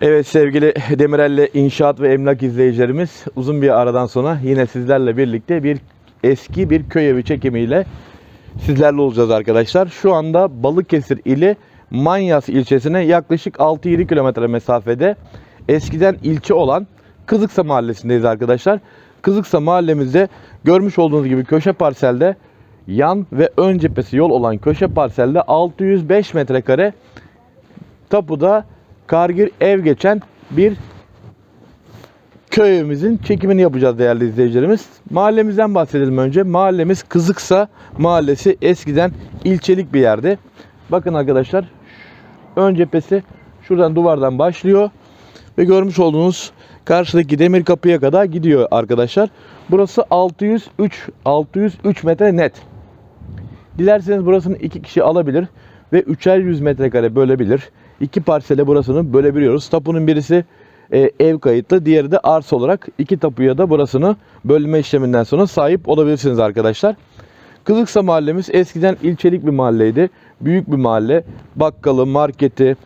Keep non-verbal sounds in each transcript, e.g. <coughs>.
Evet sevgili Demirel'le inşaat ve emlak izleyicilerimiz uzun bir aradan sonra yine sizlerle birlikte bir eski bir köy evi çekimiyle sizlerle olacağız arkadaşlar. Şu anda Balıkesir ili Manyas ilçesine yaklaşık 6-7 kilometre mesafede eskiden ilçe olan Kızıksa mahallesindeyiz arkadaşlar. Kızıksa mahallemizde görmüş olduğunuz gibi köşe parselde yan ve ön cephesi yol olan köşe parselde 605 metrekare tapuda kargir ev geçen bir köy evimizin çekimini yapacağız değerli izleyicilerimiz. Mahallemizden bahsedelim önce. Mahallemiz Kızıksa mahallesi eskiden ilçelik bir yerde. Bakın arkadaşlar ön cephesi şuradan duvardan başlıyor ve görmüş olduğunuz karşıdaki demir kapıya kadar gidiyor arkadaşlar. Burası 603 603 metre net. Dilerseniz burasını iki kişi alabilir ve üçer yüz metrekare bölebilir. İki parsele burasını bölebiliyoruz. Tapunun birisi e, ev kayıtlı, diğeri de arsa olarak iki tapuya da burasını bölme işleminden sonra sahip olabilirsiniz arkadaşlar. Kızıksa mahallemiz eskiden ilçelik bir mahalleydi. Büyük bir mahalle. Bakkalı, marketi,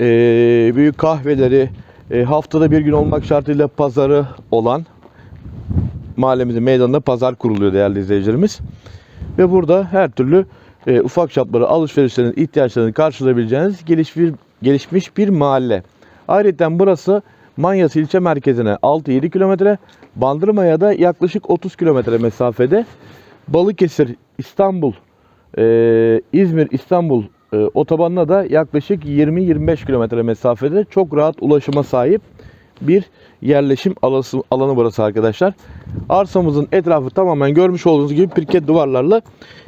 e, büyük kahveleri, e, haftada bir gün olmak şartıyla pazarı olan mahallemizin meydanında pazar kuruluyor değerli izleyicilerimiz. Ve burada her türlü e, ufak çapları alışverişlerin ihtiyaçlarını karşılayabileceğiniz geliş bir, gelişmiş bir mahalle. Ayrıca burası Manyas ilçe merkezine 6-7 kilometre, Bandırma'ya da yaklaşık 30 kilometre mesafede. Balıkesir, İstanbul, e, İzmir, İstanbul e, otobanına da yaklaşık 20-25 kilometre mesafede çok rahat ulaşıma sahip bir yerleşim alası, alanı burası arkadaşlar. Arsamızın etrafı tamamen görmüş olduğunuz gibi pirket duvarlarla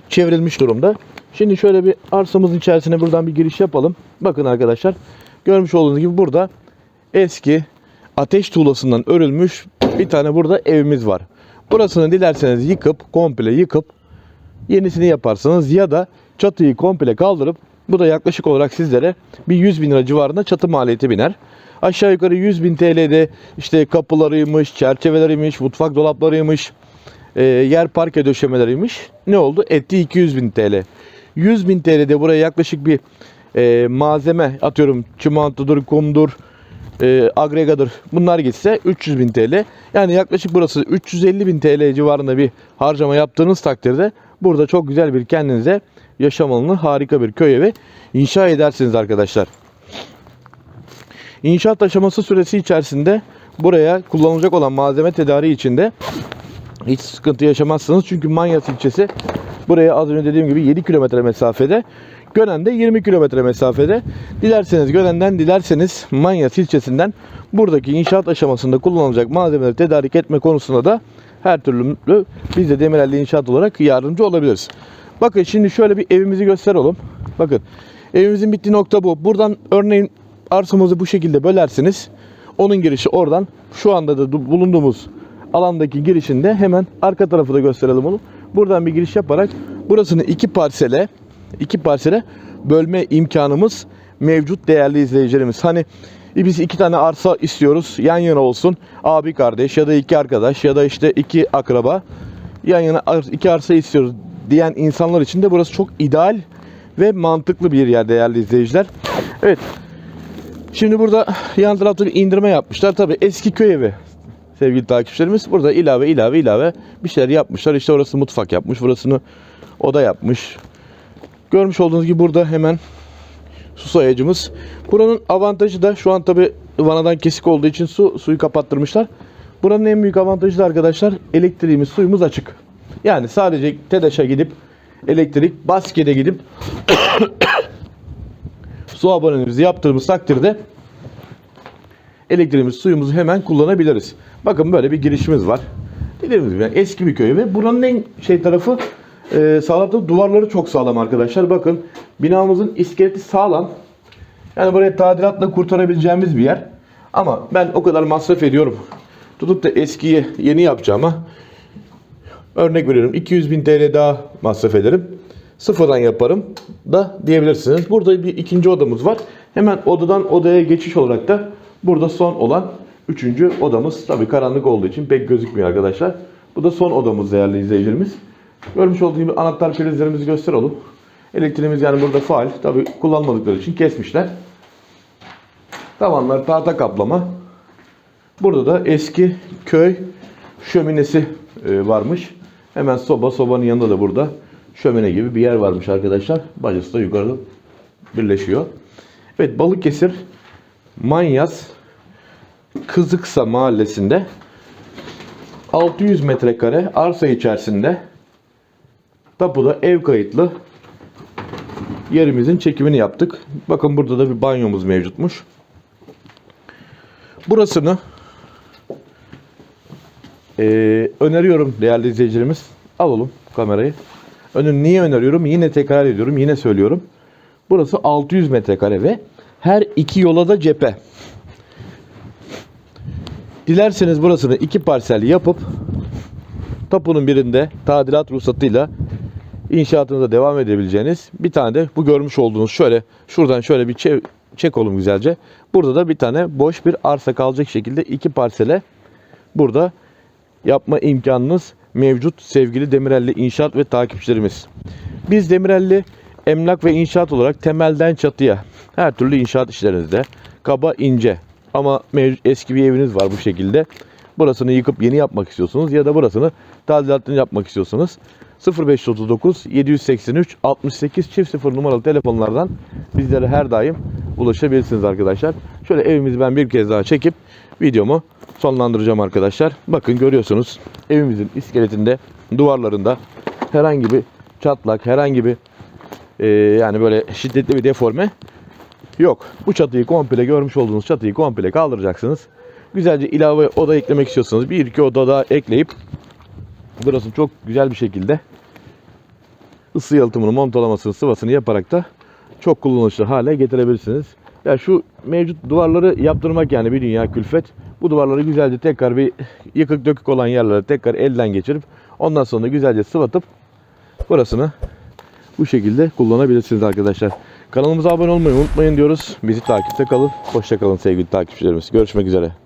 çevrilmiş durumda. Şimdi şöyle bir arsamızın içerisine buradan bir giriş yapalım. Bakın arkadaşlar görmüş olduğunuz gibi burada eski ateş tuğlasından örülmüş bir tane burada evimiz var. Burasını dilerseniz yıkıp komple yıkıp yenisini yaparsınız ya da çatıyı komple kaldırıp bu da yaklaşık olarak sizlere bir 100 bin lira civarında çatı maliyeti biner. Aşağı yukarı 100 bin TL'de işte kapılarıymış, çerçeveleriymiş, mutfak dolaplarıymış, e, yer parke döşemeleriymiş. Ne oldu? Etti 200 bin TL. 100 bin TL'de buraya yaklaşık bir e, malzeme atıyorum çimentodur, kumdur, e, agregadır bunlar gitse 300 bin TL. Yani yaklaşık burası 350 bin TL civarında bir harcama yaptığınız takdirde burada çok güzel bir kendinize yaşam alanı harika bir köy evi inşa edersiniz arkadaşlar. İnşaat aşaması süresi içerisinde buraya kullanılacak olan malzeme tedariği içinde hiç sıkıntı yaşamazsınız. Çünkü Manyas ilçesi buraya az önce dediğim gibi 7 kilometre mesafede. Gönen'de 20 kilometre mesafede. Dilerseniz Gönen'den dilerseniz Manyas ilçesinden buradaki inşaat aşamasında kullanılacak malzemeleri tedarik etme konusunda da her türlü biz de Demirel'li inşaat olarak yardımcı olabiliriz. Bakın şimdi şöyle bir evimizi gösterelim. Bakın evimizin bittiği nokta bu. Buradan örneğin arsamızı bu şekilde bölersiniz. Onun girişi oradan. Şu anda da bulunduğumuz alandaki girişinde hemen arka tarafı da gösterelim onu. Buradan bir giriş yaparak burasını iki parsele iki parsele bölme imkanımız mevcut değerli izleyicilerimiz. Hani biz iki tane arsa istiyoruz. Yan yana olsun. Abi kardeş ya da iki arkadaş ya da işte iki akraba yan yana iki arsa istiyoruz diyen insanlar için de burası çok ideal ve mantıklı bir yer değerli izleyiciler. Evet. Şimdi burada yan tarafta bir indirme yapmışlar. Tabi eski köy evi sevgili takipçilerimiz. Burada ilave ilave ilave bir şeyler yapmışlar. İşte orası mutfak yapmış. Burasını oda yapmış. Görmüş olduğunuz gibi burada hemen su sayacımız. Buranın avantajı da şu an tabi vanadan kesik olduğu için su suyu kapattırmışlar. Buranın en büyük avantajı da arkadaşlar elektriğimiz, suyumuz açık. Yani sadece TEDAŞ'a gidip elektrik, baskete gidip <coughs> su abonemizi yaptığımız takdirde elektriğimiz, suyumuzu hemen kullanabiliriz. Bakın böyle bir girişimiz var. Dediğimiz gibi yani eski bir köy ve buranın en şey tarafı e, sağlam duvarları çok sağlam arkadaşlar. Bakın binamızın iskeleti sağlam. Yani buraya tadilatla kurtarabileceğimiz bir yer. Ama ben o kadar masraf ediyorum. Tutup da eskiyi yeni yapacağıma örnek veriyorum 200 bin TL daha masraf ederim. Sıfırdan yaparım da diyebilirsiniz. Burada bir ikinci odamız var. Hemen odadan odaya geçiş olarak da burada son olan üçüncü odamız. Tabii karanlık olduğu için pek gözükmüyor arkadaşlar. Bu da son odamız değerli izleyicilerimiz. Görmüş olduğunuz gibi anahtar prizlerimizi gösterelim. Elektriğimiz yani burada faal. Tabii kullanmadıkları için kesmişler. Tavanlar tahta kaplama. Burada da eski köy şöminesi e, varmış. Hemen soba, sobanın yanında da burada şömine gibi bir yer varmış arkadaşlar. Bacası da yukarıda birleşiyor. Evet Balıkesir Manyas Kızıksa mahallesinde 600 metrekare arsa içerisinde tapuda ev kayıtlı yerimizin çekimini yaptık. Bakın burada da bir banyomuz mevcutmuş. Burasını eee, öneriyorum değerli izleyicilerimiz. Alalım kamerayı. Önü niye öneriyorum? Yine tekrar ediyorum. Yine söylüyorum. Burası 600 metrekare ve her iki yola da cephe. Dilerseniz burasını iki parsel yapıp tapunun birinde tadilat ruhsatıyla inşaatınıza devam edebileceğiniz bir tane de bu görmüş olduğunuz şöyle şuradan şöyle bir çek, çek olun güzelce. Burada da bir tane boş bir arsa kalacak şekilde iki parsele burada yapma imkanınız mevcut sevgili Demirelli inşaat ve takipçilerimiz. Biz Demirelli emlak ve inşaat olarak temelden çatıya her türlü inşaat işlerinizde kaba ince ama eski bir eviniz var bu şekilde. Burasını yıkıp yeni yapmak istiyorsunuz ya da burasını tadilatını yapmak istiyorsunuz. 0539 783 68 çift 0 numaralı telefonlardan bizlere her daim ulaşabilirsiniz arkadaşlar. Şöyle evimizi ben bir kez daha çekip videomu sonlandıracağım arkadaşlar. Bakın görüyorsunuz evimizin iskeletinde duvarlarında herhangi bir çatlak herhangi bir e, yani böyle şiddetli bir deforme yok. Bu çatıyı komple görmüş olduğunuz çatıyı komple kaldıracaksınız. Güzelce ilave oda eklemek istiyorsanız bir iki oda daha ekleyip burası çok güzel bir şekilde ısı yalıtımını, montalamasını, sıvasını yaparak da çok kullanışlı hale getirebilirsiniz. Ya şu mevcut duvarları yaptırmak yani bir dünya külfet. Bu duvarları güzelce tekrar bir yıkık dökük olan yerlere tekrar elden geçirip ondan sonra güzelce sıvatıp burasını bu şekilde kullanabilirsiniz arkadaşlar. Kanalımıza abone olmayı unutmayın diyoruz. Bizi takipte kalın. Hoşça kalın sevgili takipçilerimiz. Görüşmek üzere.